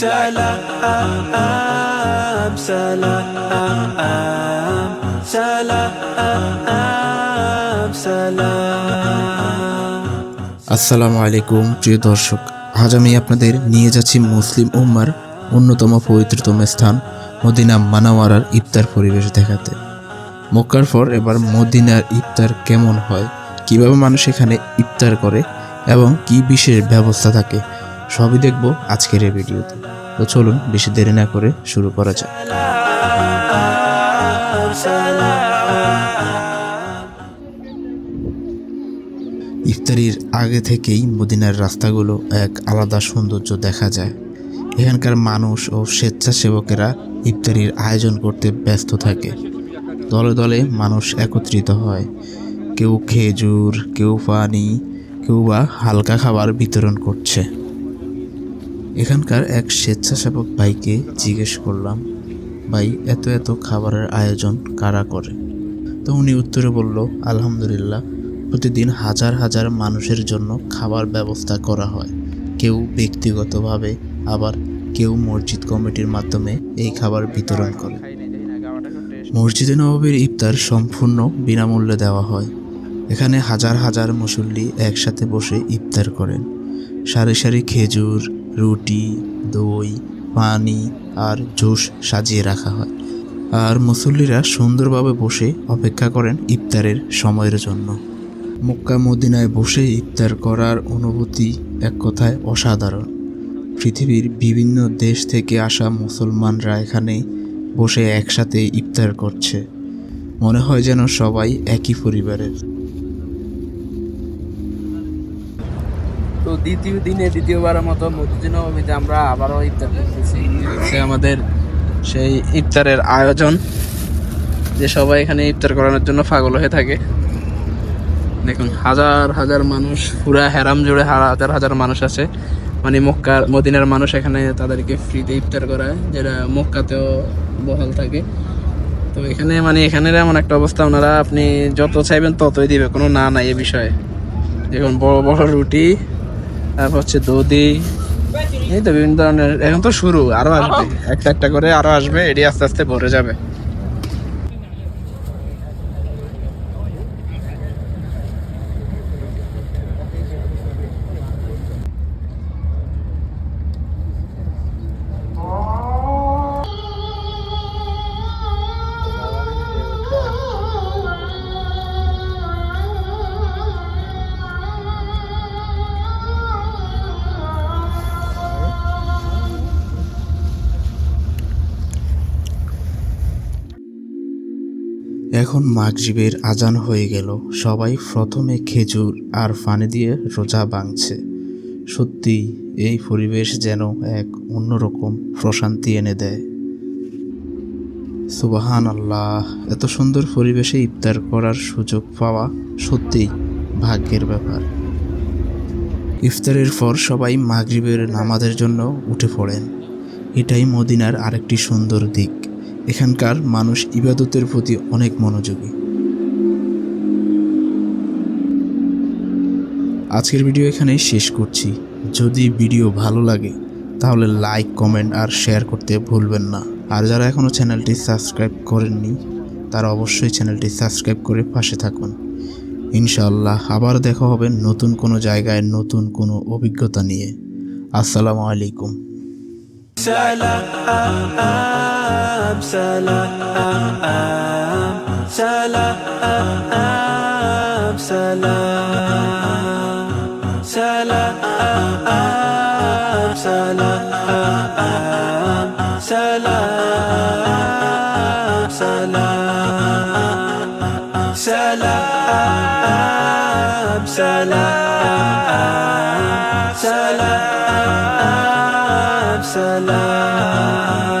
سلام سلام سلام سلام আসসালামু আলাইকুম প্রিয় দর্শক আজ আমি আপনাদের নিয়ে যাচ্ছি মুসলিম উম্মার অন্যতম পবিত্রতম স্থান মদিনা মানাওয়ারার ইফতার পরিবেশ দেখাতে মক্কার পর এবার মদিনার ইফতার কেমন হয় কিভাবে মানুষ এখানে ইফতার করে এবং কি বিশেষ ব্যবস্থা থাকে সবই দেখব আজকের এই ভিডিওতে তো চলুন, বেশি দেরি না করে শুরু করা যাক। ইফতারির আগে থেকেই মদিনার রাস্তাগুলো এক আলাদা সৌন্দর্য দেখা যায়। এখানকার মানুষ ও স্বেচ্ছাসেবকেরা ইফতারির আয়োজন করতে ব্যস্ত থাকে। দলে দলে মানুষ একত্রিত হয়। কেউ খেজুর, কেউ পানি, কেউ বা হালকা খাবার বিতরণ করছে। এখানকার এক স্বেচ্ছাসেবক ভাইকে জিজ্ঞেস করলাম, ভাই, এত এত খাবারের আয়োজন কারা করে? তো উনি উত্তরে বলল, আলহামদুলিল্লাহ, প্রতিদিন হাজার হাজার মানুষের জন্য খাবার ব্যবস্থা করা হয়। কেউ ব্যক্তিগতভাবে, আবার কেউ মসজিদ কমিটির মাধ্যমে এই খাবার বিতরণ করে। মসজিদে নবাবের ইফতার সম্পূর্ণ বিনামূল্যে দেওয়া হয়। এখানে হাজার হাজার মুসল্লি একসাথে বসে ইফতার করেন। সারি সারি খেজুর রুটি, দই, পানি আর জুস সাজিয়ে রাখা হয়। আর মুসল্লিরা সুন্দরভাবে বসে অপেক্ষা করেন ইফতারের সময়ের জন্য। মক্কা মদিনায় বসে ইফতার করার অনুভূতি এক কথায় অসাধারণ। পৃথিবীর বিভিন্ন দেশ থেকে আসা মুসলমানরা এখানে বসে একসাথে ইফতার করছে। মনে হয় যেন সবাই একই পরিবারের। তো দ্বিতীয় দিনে, দ্বিতীয়বারের মতো মসজিদ নবমীতে আমরা আবারও ইফতার করতেছি। সে আমাদের সেই ইফতারের আয়োজন, যে সবাই এখানে ইফতার করানোর জন্য পাগল হয়ে থাকে। দেখুন, হাজার হাজার মানুষ, পুরা হেরাম জুড়ে হাজার হাজার মানুষ আছে। মানে মক্কার মদিনার মানুষ এখানে তাদেরকে ফ্রিতে ইফতার করায়, যেটা মক্কাতেও বহাল থাকে। তো এখানে মানে এখানের এমন একটা অবস্থা, ওনারা আপনি যত চাইবেন ততই দিবে, কোনো না নাই এ বিষয়ে। দেখুন, বড় বড় রুটি তারপর হচ্ছে দধি। এই তো বিভিন্ন ধরনের, এখন তো শুরু, আরও আসবে। একটা একটা করে আরও আসবে, এটি আস্তে আস্তে ভরে যাবে। এখন মাগরিবের আজান হয়ে গেল। সবাই প্রথমে খেজুর আর পানি দিয়ে রোজা ভাঙছে সত্যি, এই পরিবেশ যেন এক অন্যরকম প্রশান্তি এনে দেয়। সুবাহান আল্লাহ এত সুন্দর পরিবেশে ইফতার করার সুযোগ পাওয়া সত্যিই ভাগ্যের ব্যাপার। ইফতারের পর সবাই মাগরিবের নামাজের জন্য উঠে পড়েন। এটাই মদিনার আরেকটি সুন্দর দিক। এখানকার মানুষ ইবাদতের প্রতি অনেক মনোযোগী। আজকের ভিডিও এখানেই শেষ করছি। যদি ভিডিও ভালো লাগে, তাহলে লাইক, কমেন্ট আর শেয়ার করতে ভুলবেন না। আর যারা এখনও চ্যানেলটি সাবস্ক্রাইব করেননি, তারা অবশ্যই চ্যানেলটি সাবস্ক্রাইব করে পাশে থাকুন। ইনশাআল্লাহ আবার দেখা হবে নতুন কোনো জায়গায় নতুন কোনো অভিজ্ঞতা নিয়ে। আসসালামু আলাইকুম। سلام سلام سلام سلام سلام سلام سلام سلام سلام سلام سلام سلام